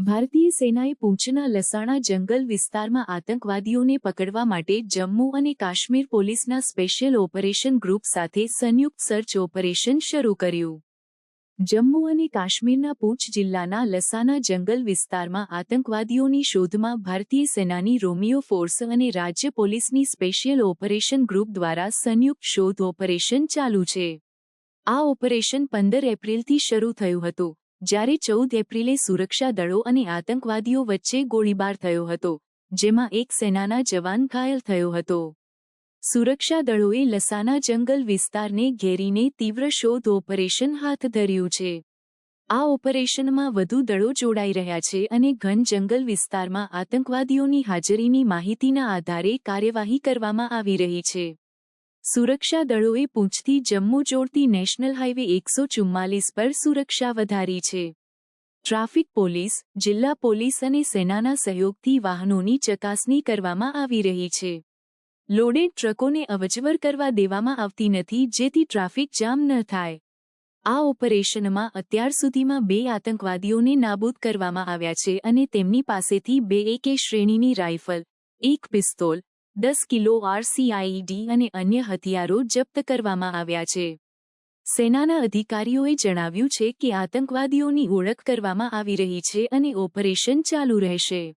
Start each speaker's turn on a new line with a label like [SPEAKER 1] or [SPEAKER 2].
[SPEAKER 1] ભારતીય સેનાએ પૂંછના લસાણા જંગલ વિસ્તારમાં આતંકવાદીઓને પકડવા માટે જમ્મુ અને કાશ્મીર પોલીસના સ્પેશિયલ ઓપરેશન ગ્રુપ સાથે સંયુક્ત સર્ચ ઓપરેશન શરૂ કર્યું. જમ્મુ અને કાશ્મીરના પૂંછ જિલ્લાના લસાના જંગલ વિસ્તારમાં આતંકવાદીઓની શોધમાં ભારતીય સેનાની રોમિયો ફોર્સ અને રાજ્ય પોલીસની સ્પેશિયલ ઓપરેશન ગ્રુપ દ્વારા સંયુક્ત શોધ ઓપરેશન ચાલુ છે. આ ઓપરેશન પંદર એપ્રિલથી શરૂ થયું હતું. જ્યારે ચૌદ એપ્રિલે સુરક્ષા દળો અને આતંકવાદીઓ વચ્ચે ગોળીબાર થયો હતો, જેમાં એક સેનાના જવાન ઘાયલ થયો હતો. સુરક્ષા દળોએ લસાના જંગલ વિસ્તારને ઘેરીને તીવ્ર શોધ ઓપરેશન હાથ ધર્યું છે. આ ઓપરેશનમાં વધુ દળો જોડાઈ રહ્યા છે અને ઘન જંગલ વિસ્તારમાં આતંકવાદીઓની હાજરીની માહિતીના આધારે કાર્યવાહી કરવામાં આવી રહી છે. સુરક્ષા દળોએ પૂંછથી જમ્મુ જોડતી નેશનલ હાઇવે એકસો ચુમ્માલીસ પર સુરક્ષા વધારી છે. ટ્રાફિક પોલીસ, જિલ્લા પોલીસ અને સેનાના સહયોગથી વાહનોની ચકાસણી કરવામાં આવી રહી છે. લોડેડ ટ્રકોને અવજવર કરવા દેવામાં આવતી નથી જેથી ટ્રાફિક જામ ન થાય. આ ઓપરેશનમાં અત્યાર સુધીમાં બે આતંકવાદીઓને નાબૂદ કરવામાં આવ્યા છે અને તેમની પાસેથી બે એકે શ્રેણીની રાઇફલ, એક પિસ્તોલ દસ કિલો આરસીઆઈડી અને અન્ય હથિયારો જપ્ત કરવામાં આવ્યા છે. સેનાના અધિકારીઓએ જણાવ્યું છે કે આતંકવાદીઓની ઓળખ કરવામાં આવી રહી છે અને ઓપરેશન ચાલુ રહેશે.